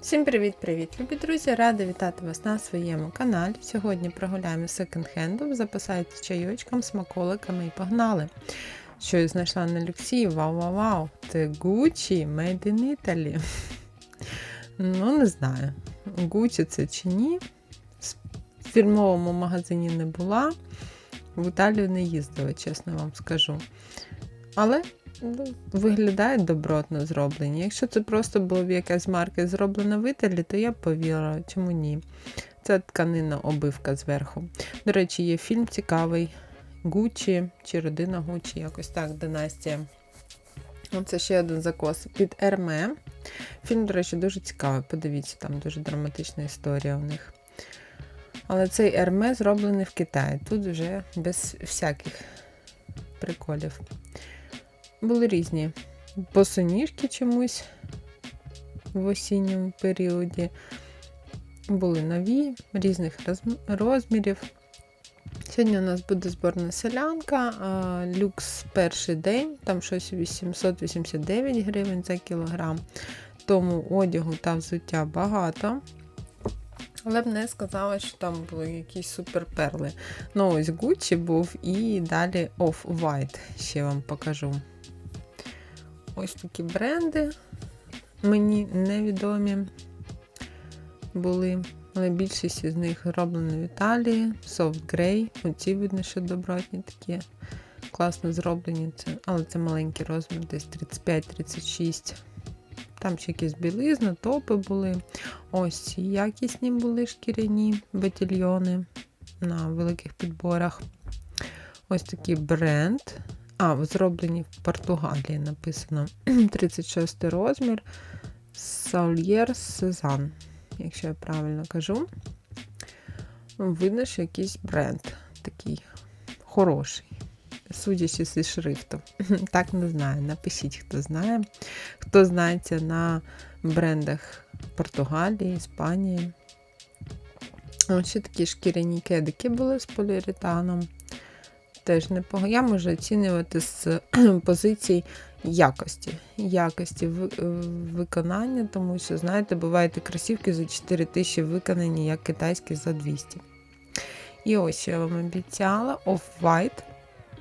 Всім привіт-привіт, любі друзі! Рада вітати вас на своєму каналі. Сьогодні прогуляємо секонд-хендом, запасайте чайочком, смаколиками і погнали. Що я знайшла на люксі, вау-вау-вау! Це Gucci Made in Italy. Ну, не знаю, Gucci це чи ні. В фірмовому магазині не була, в Італію не їздила, чесно вам скажу. Але виглядають добротно зроблені. Якщо це просто було б якась марка зроблена в Італі, то я б повірила, чому ні. Це тканина обивка зверху. До речі, є фільм цікавий Гуччі чи родина Гуччі, якось так, династія. Оце ще один закос під Ерме. Фільм, до речі, дуже цікавий. Подивіться, там дуже драматична історія у них. Але цей Ерме зроблений в Китаї. Тут вже без всяких приколів. Були різні босоніжки чомусь в осінньому періоді. Були нові, різних розмірів. Сьогодні у нас буде зборна селянка, люкс перший день, там щось 889 гривень за кілограм. Тому одягу та взуття багато. Але б не сказала, що там були якісь суперперли. Ну, ось Gucci був і далі Off-White ще вам покажу. Ось такі бренди. Мені невідомі були, але більшість з них роблені в Італії. Soft Grey. Оці, видно, що добротні такі. Класно зроблені. Це, Але це маленький розмір, десь 35-36. Там ще якісь білизни, топи були. Ось ці якісні були шкіряні батільйони на великих підборах. Ось такий бренд. А, зроблені в Португалії написано 36 розмір. Саульєр Сезан, якщо я правильно кажу. Видно, що якийсь бренд такий хороший. Судячи зі шрифтом. Так не знаю. Напишіть, хто знає. Хто знається на брендах Португалії, Іспанії. Ось ще такі шкіряні кедики були з поліуретаном теж непогано. Я можу оцінювати з позицій якості якості виконання, тому що, знаєте, бувають кросівки за 4 тисячі виконані, як китайські за 200. І ось що я вам обіцяла: Off-White.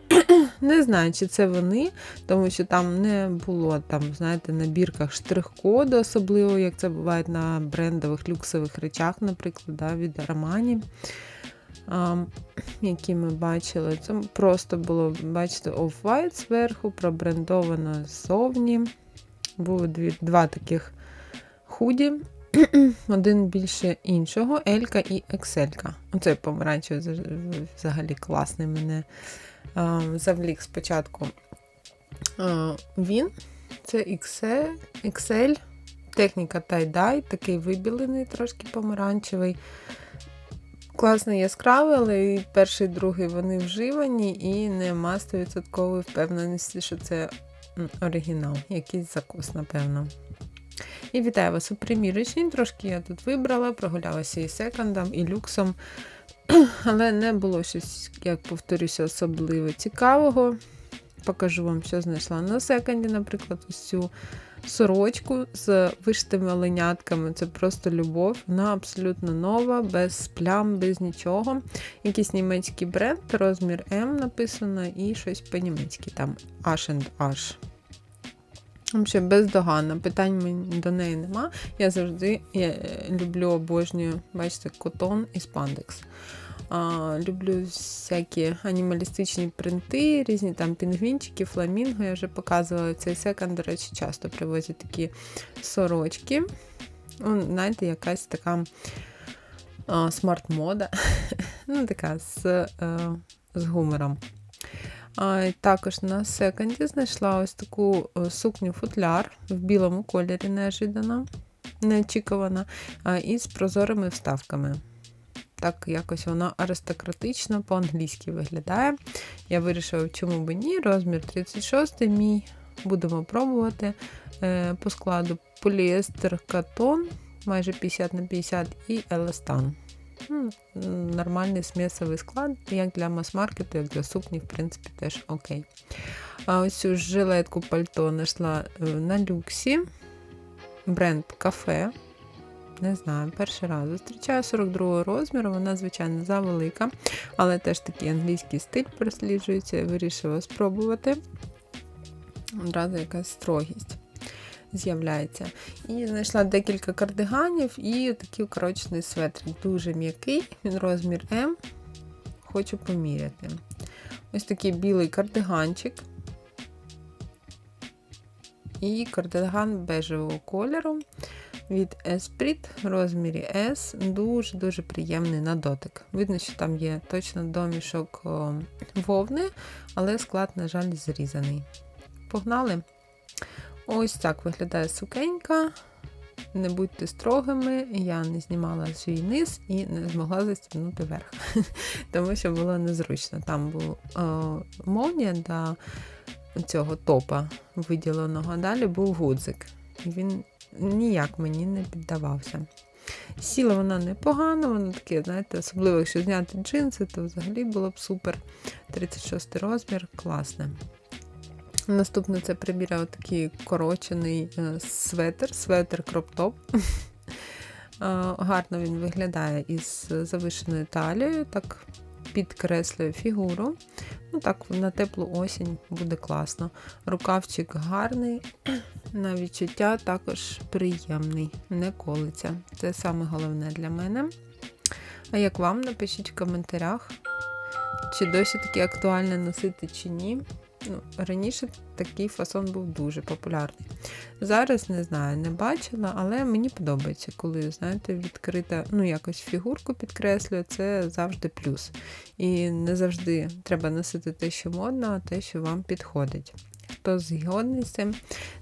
Не знаю, чи це вони, тому що там не було там, знаєте, на бірках штрих-коду, особливо, як це буває на брендових люксових речах, наприклад, да, від Armani які ми бачили. Це просто було, бачите, off-white зверху, пробрендовано ззовні. Було дві, два таких худі, один більше іншого, Елька і Екселька. Оцей помаранчевий взагалі класний мене завлік спочатку. Він це XL, XL техніка tie-dye, такий вибілений, трошки помаранчевий. Класно яскравий, але перший, другий вони вживані, і нема 100% впевненості, що це оригінал, якийсь закус, напевно. І вітаю вас у примірочній. Трошки я тут вибрала, прогулялася і секондом, і люксом. Але не було щось, як повторюся, особливо цікавого. Покажу вам, що знайшла на секонді, наприклад, ось цю сорочку з вишитими оленятками. Це просто любов. Вона абсолютно нова, без плям, без нічого. Якийсь німецький бренд, розмір М написано, і щось по-німецьки там H. Взагалі, бездоганна, питань до неї нема. Я завжди я люблю обожнюю, бачите, котон і спандекс. А, Люблю всякі анімалістичні принти, різні там пінгвінчики, фламінго. Я вже показувала цей секонд, до речі, часто привозять такі сорочки. О, знаєте, якась така смарт-мода. ну, така з а, з гумором. А, Також на секонді знайшла ось таку сукню-футляр в білому кольорі неожиданно, неочікувано, і з прозорими вставками. Так, якось вона аристократично по-англійськи виглядає. Я вирішила, чому би ні. Розмір 36 мій. Будемо пробувати е, по складу поліестер катон, майже 50 на 50 і еластан. Нормальний смісовий склад, як для мас-маркету, як для сукні, в принципі, теж окей. А ось цю жилетку пальто знайшла е, на люксі. Бренд кафе. Не знаю, перший раз зустрічаю 42 розміру, вона, звичайно, завелика, але теж такий англійський стиль просліджується, вирішила спробувати. Одразу якась строгість з'являється. І знайшла декілька кардиганів і такий укорочений светр. Дуже м'який, він розмір М. Хочу поміряти. Ось такий білий кардиганчик. І кардиган бежевого кольору від Esprit в розмірі S. Дуже-дуже приємний на дотик. Видно, що там є точно домішок вовни, але склад, на жаль, зрізаний. Погнали! Ось так виглядає сукенька. Не будьте строгими, я не знімала свій низ і не змогла застібнути верх, тому що було незручно. Там був молнія до цього топа виділеного, далі був гудзик. Він ніяк мені не піддавався. Сіла вона непогано, вона таке, знаєте, особливо, якщо зняти джинси, то взагалі було б супер. 36 розмір, класне. Наступне це приміряв такий корочений е, светр, светр кроп-топ. Гарно він виглядає із завишеною талією, так підкреслює фігуру. Ну так, на теплу осінь буде класно. Рукавчик гарний, на відчуття також приємний, не колиться. Це саме головне для мене. А як вам, напишіть в коментарях, чи досі таки актуальне носити, чи ні. Ну, Раніше такий фасон був дуже популярний. Зараз не знаю, не бачила, але мені подобається, коли, знаєте, відкрита, ну, якось фігурку підкреслює, це завжди плюс. І не завжди треба носити те, що модно, а те, що вам підходить. Хто згодний з цим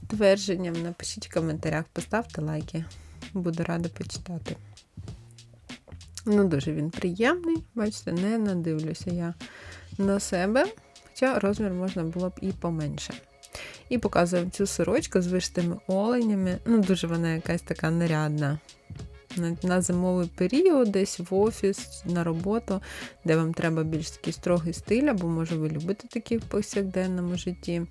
твердженням, напишіть в коментарях, поставте лайки. Буду рада почитати. Ну, дуже він приємний, бачите, не надивлюся я на себе. Хоча розмір можна було б і поменше. І показуємо цю сорочку з виштими оленями. Ну, дуже вона якась така нарядна. На, зимовий період, десь в офіс, на роботу, де вам треба більш такий строгий стиль, або, може, ви любите такі в повсякденному житті.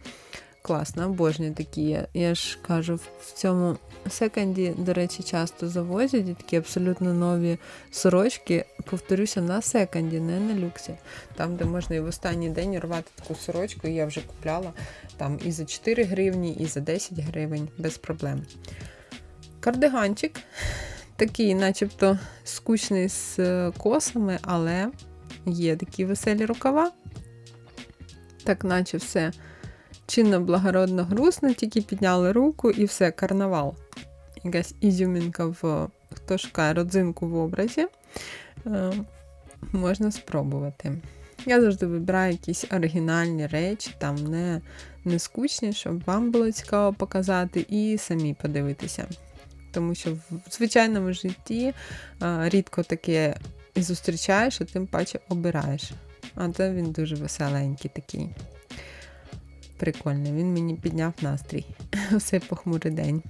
Класно, обожнюю такі. Я ж кажу, в цьому секонді, до речі, часто завозять такі абсолютно нові сорочки. Повторюся, на секонді, не на люксі. Там, де можна і в останній день рвати таку сорочку, я вже купляла там і за 4 гривні, і за 10 гривень, без проблем. Кардиганчик. Такий, начебто, скучний з е, косами, але є такі веселі рукава. Так, наче все чинно благородно грустно, тільки підняли руку і все, карнавал. Якась ізюмінка в хто шукає родзинку в образі, е, можна спробувати. Я завжди вибираю якісь оригінальні речі, там не, не скучні, щоб вам було цікаво показати, і самі подивитися. Тому що в звичайному житті а, е, рідко таке і зустрічаєш, а тим паче обираєш. А це він дуже веселенький такий. Прикольний, він мені підняв настрій у цей похмурий день.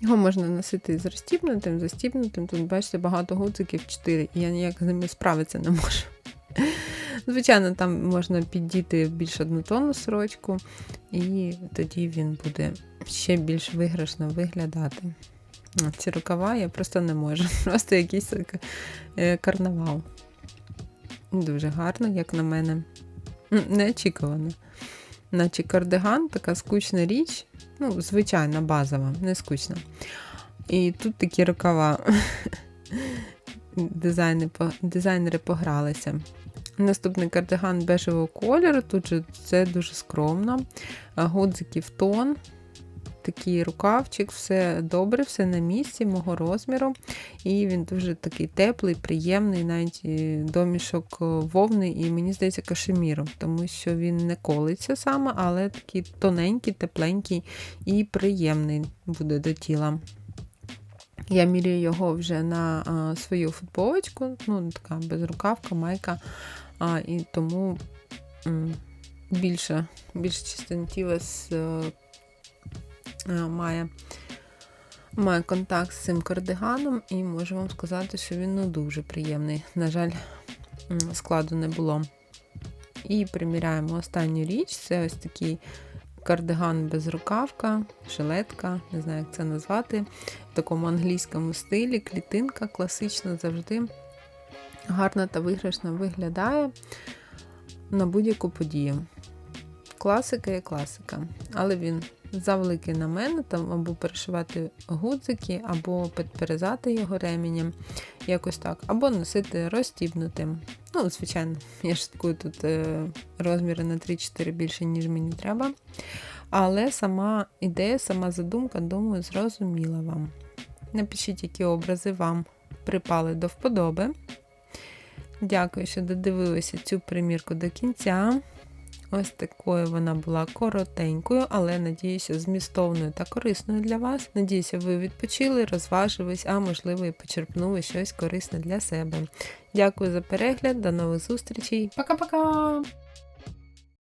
Його можна носити з розстібнутим, застібнутим. Тут, бачите, багато гудзиків 4, і я ніяк з ними справитися не можу. Звичайно, там можна піддіти більш однотонну сорочку, і тоді він буде ще більш виграшно виглядати. Ці рукава я просто не можу. Просто якийсь е, карнавал. Дуже гарно, як на мене. Неочікувано. Наче кардиган, така скучна річ, ну, звичайна, базова, не скучна. І тут такі рукава. Дизайнери погралися. Наступний кардиган бежевого кольору, тут же це дуже скромно. Гудзиків тон, такий рукавчик, все добре, все на місці, мого розміру. І він дуже такий теплий, приємний, навіть домішок вовни, і мені здається, кашеміру, тому що він не колиться саме, але такий тоненький, тепленький і приємний буде до тіла. Я міряю його вже на а, свою футболочку, ну, така безрукавка, майка, а, і тому м, більше більш чистим тіла з Е, має має контакт з цим кардиганом, і можу вам сказати, що він ну, дуже приємний. На жаль, складу не було. І приміряємо останню річ це ось такий кардиган без рукавка, жилетка, не знаю, як це назвати, в такому англійському стилі, клітинка класична завжди гарно та виграшно виглядає на будь-яку подію. Класика є класика, але він завеликий на мене, там або перешивати гудзики, або підперезати його ременем, якось так, або носити розстібнутим. Ну, звичайно, я шуткую тут е, розміри на 3-4 більше, ніж мені треба. Але сама ідея, сама задумка, думаю, зрозуміла вам. Напишіть, які образи вам припали до вподоби. Дякую, що додивилися цю примірку до кінця. Ось такою вона була коротенькою, але надіюся, змістовною та корисною для вас. Надіюся, ви відпочили, розважились, а можливо, і почерпнули щось корисне для себе. Дякую за перегляд, до нових зустрічей. Пока-пока!